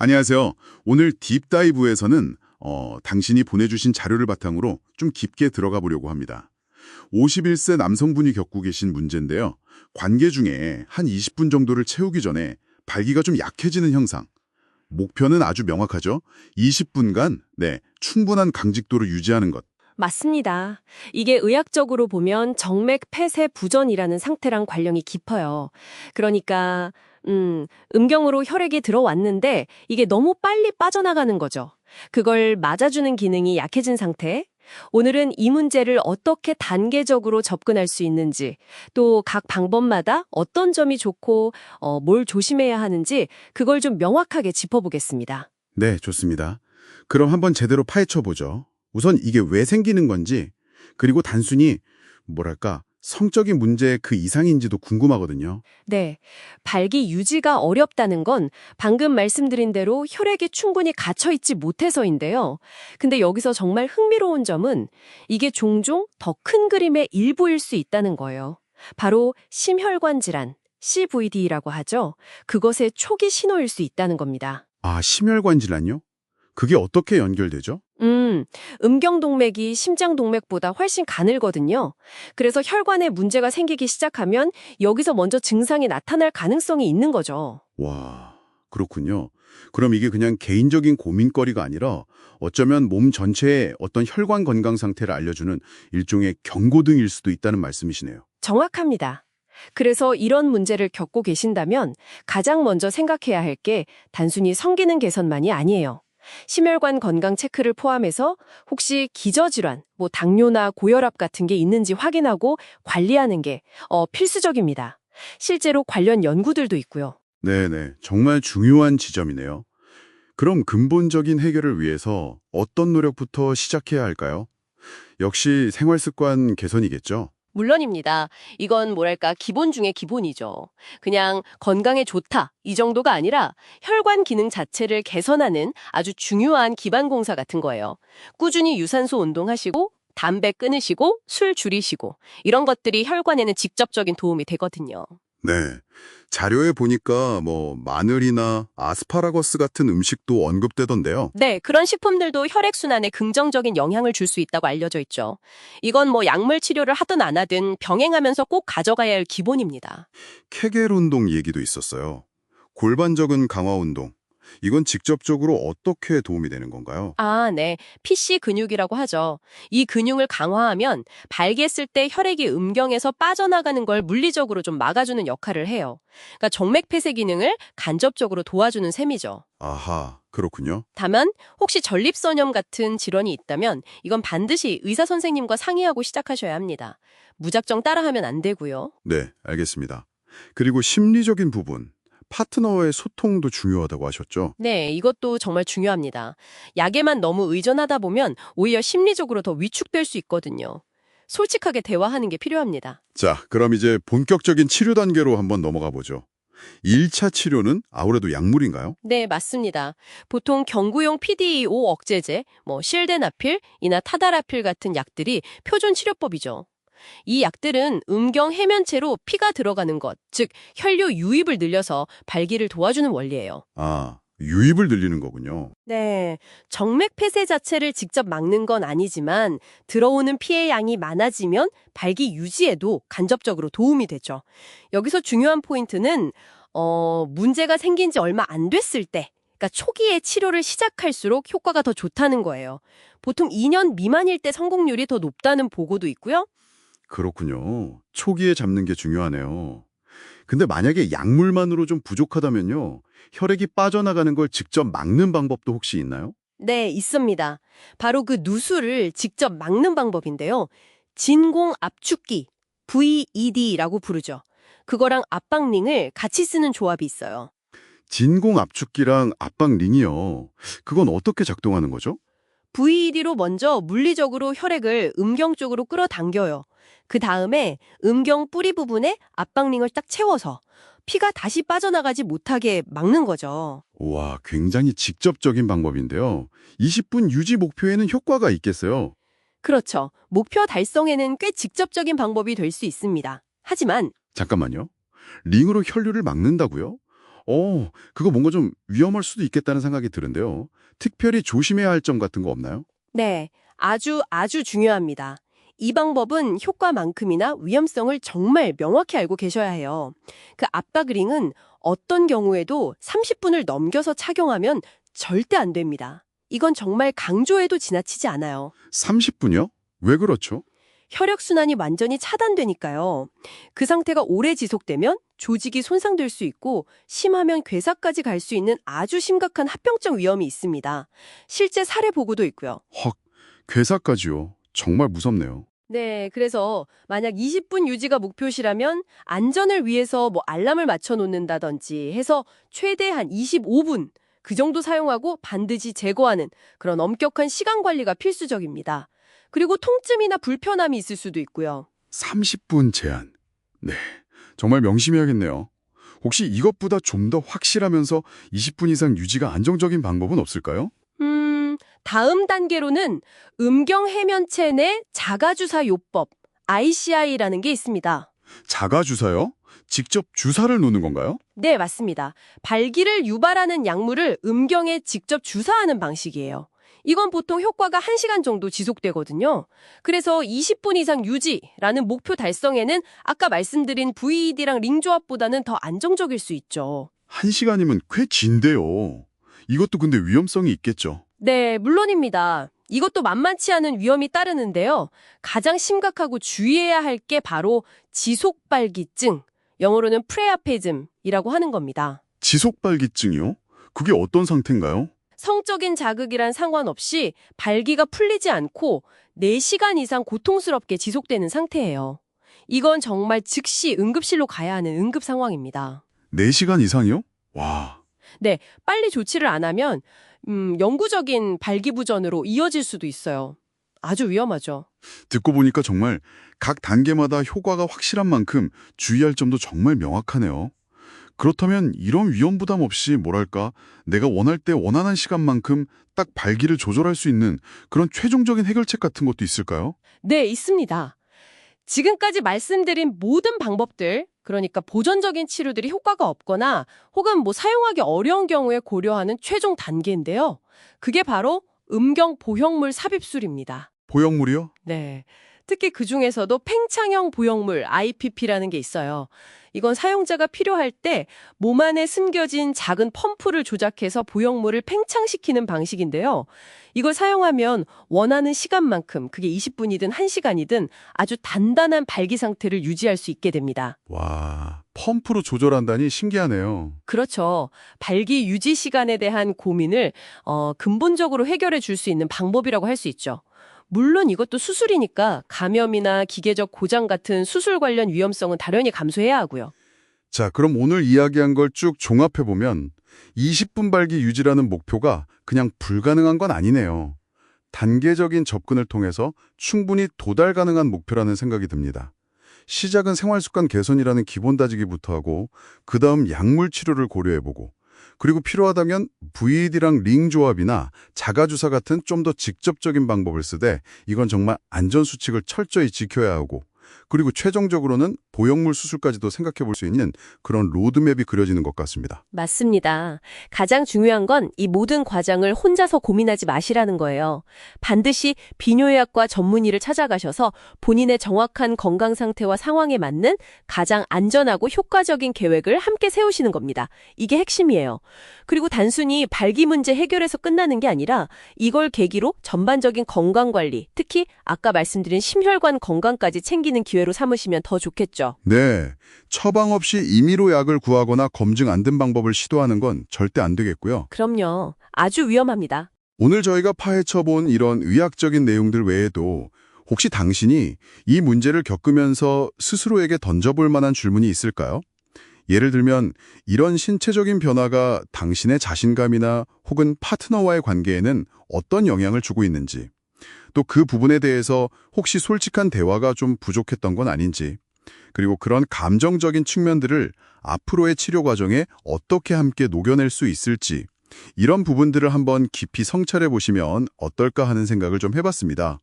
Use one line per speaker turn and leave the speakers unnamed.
안녕하세요. 오늘 딥다이브에서는 어, 당신이 보내주신 자료를 바탕으로 좀 깊게 들어가 보려고 합니다. 51세 남성분이 겪고 계신 문제인데요. 관계 중에 한 20분 정도를 채우기 전에 발기가 좀 약해지는 현상. 목표는 아주 명확하죠. 20분간 네, 충분한 강직도를 유지하는 것.
맞습니다. 이게 의학적으로 보면 정맥 폐쇄 부전이라는 상태랑 관련이 깊어요. 그러니까 음, 음경으로 혈액이 들어왔는데 이게 너무 빨리 빠져나가는 거죠. 그걸 맞아주는 기능이 약해진 상태. 오늘은 이 문제를 어떻게 단계적으로 접근할 수 있는지, 또 각 방법마다 어떤 점이 좋고 어, 뭘 조심해야 하는지 그걸 좀 명확하게 짚어보겠습니다.
네, 좋습니다. 그럼 한번 제대로 파헤쳐 보죠. 우선 이게 왜 생기는 건지, 그리고 단순히 뭐랄까 성적인 문제 그 이상인지도 궁금하거든요.
네. 발기 유지가 어렵다는 건 방금 말씀드린 대로 혈액이 충분히 갇혀있지 못해서인데요. 근데 여기서 정말 흥미로운 점은 이게 종종 더 큰 그림의 일부일 수 있다는 거예요. 바로 심혈관 질환, CVD라고 하죠. 그것의 초기 신호일 수 있다는 겁니다.
아, 심혈관 질환요? 그게 어떻게 연결되죠?
음, 음경동맥이 심장동맥보다 훨씬 가늘거든요. 그래서 혈관에 문제가 생기기 시작하면 여기서 먼저 증상이 나타날 가능성이 있는 거죠.
와, 그렇군요. 그럼 이게 그냥 개인적인 고민거리가 아니라 어쩌면 몸 전체의 어떤 혈관 건강 상태를 알려주는 일종의 경고등일 수도 있다는 말씀이시네요.
정확합니다. 그래서 이런 문제를 겪고 계신다면 가장 먼저 생각해야 할 게 단순히 성기능 개선만이 아니에요. 심혈관 건강 체크를 포함해서 혹시 기저질환, 뭐 당뇨나 고혈압 같은 게 있는지 확인하고 관리하는 게 어, 필수적입니다. 실제로 관련 연구들도 있고요.
네네, 정말 중요한 지점이네요. 그럼 근본적인 해결을 위해서 어떤 노력부터 시작해야 할까요? 역시 생활습관 개선이겠죠?
물론입니다. 이건 뭐랄까 기본 중에 기본이죠. 그냥 건강에 좋다 이 정도가 아니라 혈관 기능 자체를 개선하는 아주 중요한 기반 공사 같은 거예요. 꾸준히 유산소 운동하시고 담배 끊으시고 술 줄이시고 이런 것들이 혈관에는 직접적인 도움이 되거든요.
네. 자료에 보니까 뭐 마늘이나 아스파라거스 같은 음식도 언급되던데요.
네, 그런 식품들도 혈액순환에 긍정적인 영향을 줄 수 있다고 알려져 있죠. 이건 뭐 약물 치료를 하든 안 하든 병행하면서 꼭 가져가야 할 기본입니다.
케겔 운동 얘기도 있었어요. 골반적인 강화 운동. 이건 직접적으로 어떻게 도움이 되는 건가요?
아, 네. PC 근육이라고 하죠. 이 근육을 강화하면 발기했을 때 혈액이 음경에서 빠져나가는 걸 물리적으로 좀 막아주는 역할을 해요. 그러니까 정맥 폐쇄 기능을 간접적으로 도와주는 셈이죠.
아하, 그렇군요.
다만 혹시 전립선염 같은 질환이 있다면 이건 반드시 의사 선생님과 상의하고 시작하셔야 합니다. 무작정 따라하면 안 되고요.
네, 알겠습니다. 그리고 심리적인 부분, 파트너와의 소통도 중요하다고 하셨죠?
네, 이것도 정말 중요합니다. 약에만 너무 의존하다 보면 오히려 심리적으로 더 위축될 수 있거든요. 솔직하게 대화하는 게 필요합니다.
자, 그럼 이제 본격적인 치료 단계로 한번 넘어가 보죠. 1차 치료는 아무래도 약물인가요?
네, 맞습니다. 보통 경구용 PDE5 억제제, 뭐 실데나필, 이나 타다라필 같은 약들이 표준 치료법이죠. 이 약들은 음경 해면체로 피가 들어가는 것, 즉 혈류 유입을 늘려서 발기를 도와주는 원리예요.
아, 유입을 늘리는 거군요.
네, 정맥 폐쇄 자체를 직접 막는 건 아니지만 들어오는 피의 양이 많아지면 발기 유지에도 간접적으로 도움이 되죠. 여기서 중요한 포인트는 어, 문제가 생긴 지 얼마 안 됐을 때 그러니까 초기에 치료를 시작할수록 효과가 더 좋다는 거예요. 보통 2년 미만일 때 성공률이 더 높다는 보고도 있고요.
그렇군요. 초기에 잡는 게 중요하네요. 근데 만약에 약물만으로 좀 부족하다면요. 혈액이 빠져나가는 걸 직접 막는 방법도 혹시 있나요?
네, 있습니다. 바로 그 누수를 직접 막는 방법인데요. 진공 압축기, VED라고 부르죠. 그거랑 압박링을 같이 쓰는 조합이 있어요.
진공 압축기랑 압박 링이요. 그건 어떻게 작동하는 거죠?
VED로 먼저 물리적으로 혈액을 음경 쪽으로 끌어당겨요. 그 다음에 음경 뿌리 부분에 압박링을 딱 채워서 피가 다시 빠져나가지 못하게 막는 거죠.
와, 굉장히 직접적인 방법인데요. 20분 유지 목표에는 효과가 있겠어요.
그렇죠. 목표 달성에는 꽤 직접적인 방법이 될 수 있습니다. 하지만
잠깐만요. 링으로 혈류를 막는다고요? 어, 그거 뭔가 좀 위험할 수도 있겠다는 생각이 드는데요. 특별히 조심해야 할 점 같은 거 없나요?
네, 아주 아주 중요합니다. 이 방법은 효과만큼이나 위험성을 정말 명확히 알고 계셔야 해요. 그 압박링은 어떤 경우에도 30분을 넘겨서 착용하면 절대 안 됩니다. 이건 정말 강조해도 지나치지 않아요.
30분이요? 왜 그렇죠?
혈액순환이 완전히 차단되니까요. 그 상태가 오래 지속되면 조직이 손상될 수 있고 심하면 괴사까지 갈 수 있는 아주 심각한 합병증 위험이 있습니다. 실제 사례 보고도 있고요.
헉, 괴사까지요. 정말 무섭네요.
네, 그래서 만약 20분 유지가 목표시라면 안전을 위해서 뭐 알람을 맞춰 놓는다든지 해서 최대 한 25분 그 정도 사용하고 반드시 제거하는 그런 엄격한 시간 관리가 필수적입니다. 그리고 통증이나 불편함이 있을 수도 있고요.
30분 제한. 네, 정말 명심해야겠네요. 혹시 이것보다 좀 더 확실하면서 20분 이상 유지가 안정적인 방법은 없을까요?
음, 다음 단계로는 음경 해면체 내 자가주사 요법 ICI라는 게 있습니다.
자가 주사요? 직접 주사를 놓는 건가요?
네, 맞습니다. 발기를 유발하는 약물을 음경에 직접 주사하는 방식이에요. 이건 보통 효과가 1시간 정도 지속되거든요. 그래서 20분 이상 유지라는 목표 달성에는 아까 말씀드린 VED랑 링 조합보다는 더 안정적일 수 있죠.
한 시간이면 꽤 긴데요. 이것도 근데 위험성이 있겠죠.
네, 물론입니다. 이것도 만만치 않은 위험이 따르는데요. 가장 심각하고 주의해야 할 게 바로 지속발기증, 영어로는 프레아페즘이라고 하는 겁니다.
지속발기증이요? 그게 어떤 상태인가요?
성적인 자극이란 상관없이 발기가 풀리지 않고 4시간 이상 고통스럽게 지속되는 상태예요. 이건 정말 즉시 응급실로 가야 하는 응급 상황입니다.
4시간 이상이요? 와,
빨리 조치를 안 하면 음, 영구적인 발기부전으로 이어질 수도 있어요. 아주 위험하죠.
듣고 보니까 정말 각 단계마다 효과가 확실한 만큼 주의할 점도 정말 명확하네요. 그렇다면 이런 위험 부담 없이 뭐랄까 내가 원할 때 원하는 시간만큼 딱 발기를 조절할 수 있는 그런 최종적인 해결책 같은 것도 있을까요?
네, 있습니다. 지금까지 말씀드린 모든 방법들, 그러니까 보존적인 치료들이 효과가 없거나 혹은 뭐 사용하기 어려운 경우에 고려하는 최종 단계인데요. 그게 바로 음경 보형물 삽입술입니다.
보형물이요?
네. 특히 그 중에서도 팽창형 보형물 IPP라는 게 있어요. 이건 사용자가 필요할 때 몸 안에 숨겨진 작은 펌프를 조작해서 보형물을 팽창시키는 방식인데요. 이걸 사용하면 원하는 시간만큼 그게 20분이든 1시간이든 아주 단단한 발기 상태를 유지할 수 있게 됩니다.
와, 펌프로 조절한다니 신기하네요.
그렇죠. 발기 유지 시간에 대한 고민을 어, 근본적으로 해결해 줄 수 있는 방법이라고 할 수 있죠. 물론 이것도 수술이니까 감염이나 기계적 고장 같은 수술 관련 위험성은 당연히 감수해야 하고요.
자, 그럼 오늘 이야기한 걸 쭉 종합해보면 20분 발기 유지라는 목표가 그냥 불가능한 건 아니네요. 단계적인 접근을 통해서 충분히 도달 가능한 목표라는 생각이 듭니다. 시작은 생활 습관 개선이라는 기본 다지기부터 하고 그 다음 약물 치료를 고려해보고 그리고 필요하다면 VED랑 링 조합이나 자가주사 같은 좀 더 직접적인 방법을 쓰되 이건 정말 안전수칙을 철저히 지켜야 하고 그리고 최종적으로는 보형물 수술까지도 생각해 볼 수 있는 그런 로드맵이 그려지는 것 같습니다.
맞습니다. 가장 중요한 건 이 모든 과정을 혼자서 고민하지 마시라는 거예요. 반드시 비뇨의학과 전문의를 찾아가셔서 본인의 정확한 건강 상태와 상황에 맞는 가장 안전하고 효과적인 계획을 함께 세우시는 겁니다. 이게 핵심이에요. 그리고 단순히 발기 문제 해결해서 끝나는 게 아니라 이걸 계기로 전반적인 건강 관리, 특히 아까 말씀드린 심혈관 건강까지 챙기는 기회로 삼으시면 더 좋겠 죠.
네, 처방 없이 임의로 약을 구하거나 검증 안 된 방법을 시도하는 건 절대 안 되겠고요.
그럼요. 아주 위험합니다.
오늘 저희가 파헤쳐본 이런 의학적인 내용들 외에도 혹시 당신이 이 문제를 겪으면서 스스로에게 던져볼 만한 질문이 있을까요? 예를 들면 이런 신체적인 변화가 당신의 자신감이나 혹은 파트너와의 관계에는 어떤 영향을 주고 있는지, 또 그 부분에 대해서 혹시 솔직한 대화가 좀 부족했던 건 아닌지, 그리고 그런 감정적인 측면들을 앞으로의 치료 과정에 어떻게 함께 녹여낼 수 있을지, 이런 부분들을 한번 깊이 성찰해 보시면 어떨까 하는 생각을 좀 해봤습니다.